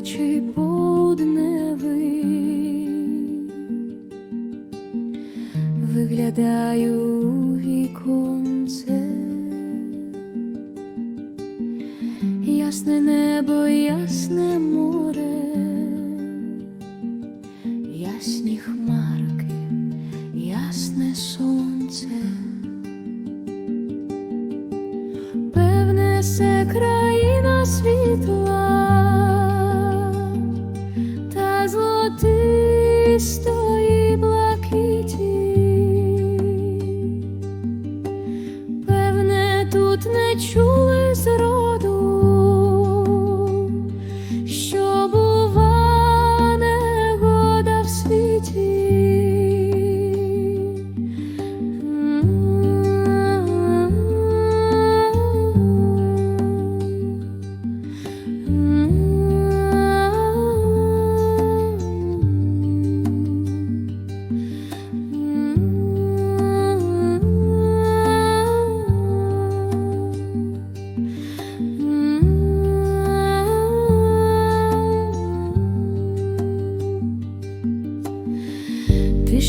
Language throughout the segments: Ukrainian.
наче будневий, виглядаю віконце, ясне небо, ясне море, ясні хмарки, ясне сонце. Певне, це країна світла crystal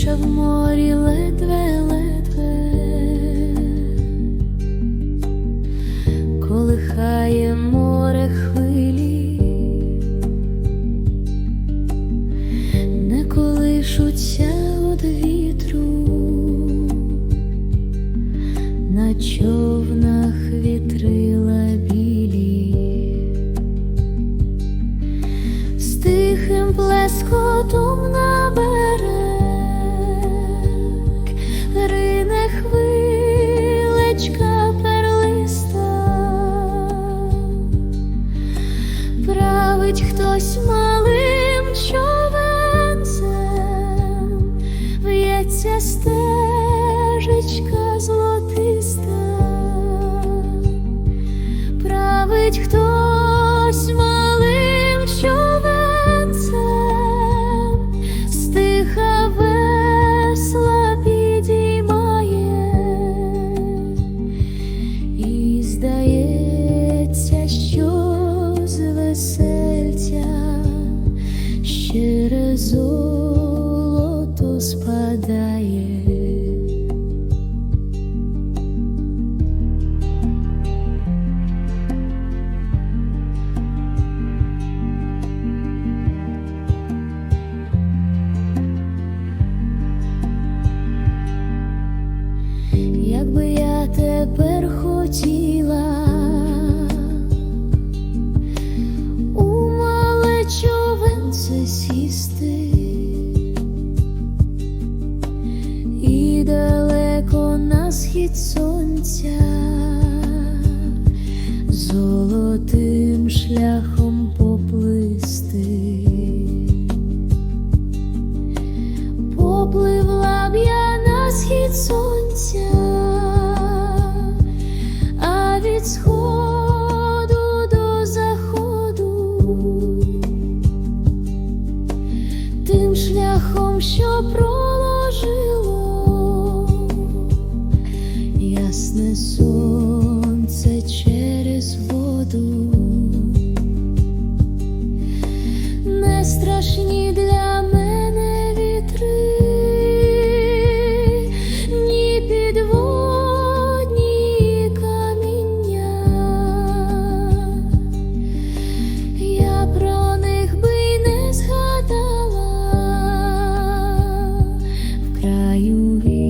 Тиша в морі ледве-ледве колихає море хвилі, не колишуться од вітру, на човнах вітрила білі, з тихим плескотом на берег править хтось малим човенцем, стиха весла підіймає, і здається, що з весельця щире золото спадає. Тепер хотіла. У мале човенце сісти. І далеко на схід сонця. Золотим шляхом поплисти. Попливла б я на сонця, сходу до заходу, тим шляхом, що проложило, ясне сонце через воду, не страшні для. you